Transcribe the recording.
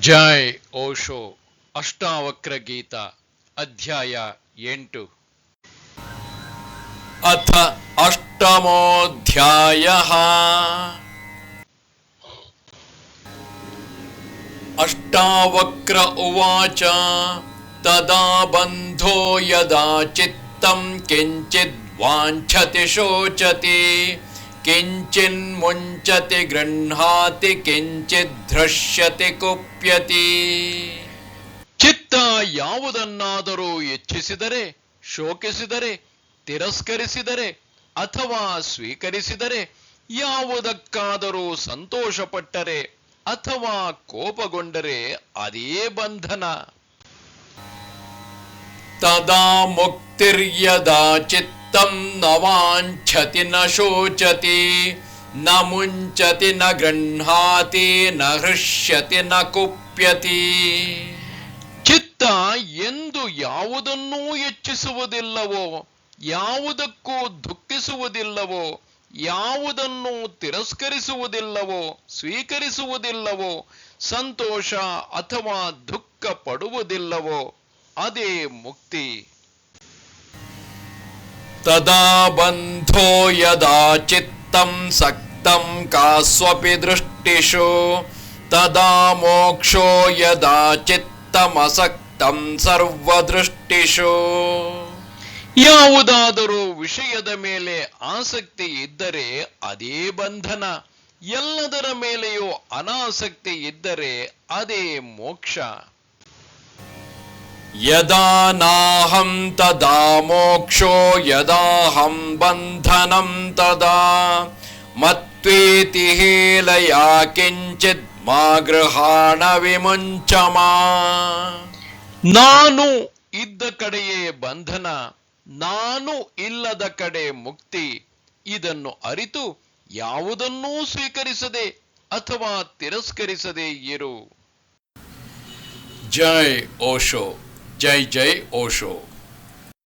जय ओशो अष्टावक्र गीता अध्याय एंटु अथ अष्टमोऽध्याय। अष्टावक्र उवाच, तदा बन्धो यदा चित्तं किञ्चिद्वाञ्छति शोचति। किञ्चिन्मुञ्चति गृह्णाति किञ्चिद्धृश्यति कुप्यति ಚಿತ್ತ ಯಾವುದನ್ನಾದರೂ ಹೆಚ್ಚಿಸಿದರೆ ಶೋಕಿಸಿದರೆ ತಿರಸ್ಕರಿಸಿದರೆ ಅಥವಾ ಸ್ವೀಕರಿಸಿದರೆ ಯಾವುದಕ್ಕಾದರೂ ಸಂತೋಷಪಟ್ಟರೆ ಅಥವಾ ಕೋಪಗೊಂಡರೆ ಅದೇ ಬಂಧನ तदा मुक्तिर्यदा चित्तं न वाञ्छति न शोचति न मुञ्चति न गृह्णाति न हृष्यति न कुप्यति ಚಿತ್ತ ಎಂದು ಯಾವುದನ್ನೂ ಹೆಚ್ಚಿಸುವುದಿಲ್ಲವೋ ಯಾವುದಕ್ಕೂ ದುಃಖಿಸುವುದಿಲ್ಲವೋ ಯಾವುದನ್ನು ತಿರಸ್ಕರಿಸುವುದಿಲ್ಲವೋ ಸ್ವೀಕರಿಸುವುದಿಲ್ಲವೋ ಸಂತೋಷ ಅಥವಾ ದುಃಖ ಪಡುವುದಿಲ್ಲವೋ ಅದೇ ಮುಕ್ತಿ तदा बन्धो यदा चित्तं सक्तं कास्वपि दृष्टिषु तदा मोक्षो यदा चित्तमसक्तं सर्वदृष्टिषु ಯಾವುದಾದರೂ ವಿಷಯದ ಮೇಲೆ ಆಸಕ್ತಿ ಇದ್ದರೆ ಅದೇ ಬಂಧನ ಎಲ್ಲದರ ಮೇಲೆಯೂ ಅನಾಸಕ್ತಿ ಇದ್ದರೆ ಅದೇ ಮೋಕ್ಷ ಯದಾ ನಾಹಂ ತದಾ ಮೋಕ್ಷೋ ಯದಾಹಂ ಬಂಧನಂ ತದಾ ಮತ್ವೇತಿ ಹೇಲಯ ಕಿಂಚಿತ್ ಮಾ ಗೃಹಾಣ ವಿಮುಂಚಮ ನಾನು ಇದ್ದ ಕಡೆಯೇ ಬಂಧನ ನಾನು ಇಲ್ಲದ ಕಡೆ ಮುಕ್ತಿ ಇದನ್ನು ಅರಿತು ಯಾವುದನ್ನೂ ಸ್ವೀಕರಿಸದೆ ಅಥವಾ ತಿರಸ್ಕರಿಸದೆ ಇರು. ಜೈ ಓಶೋ. जय जय ओशो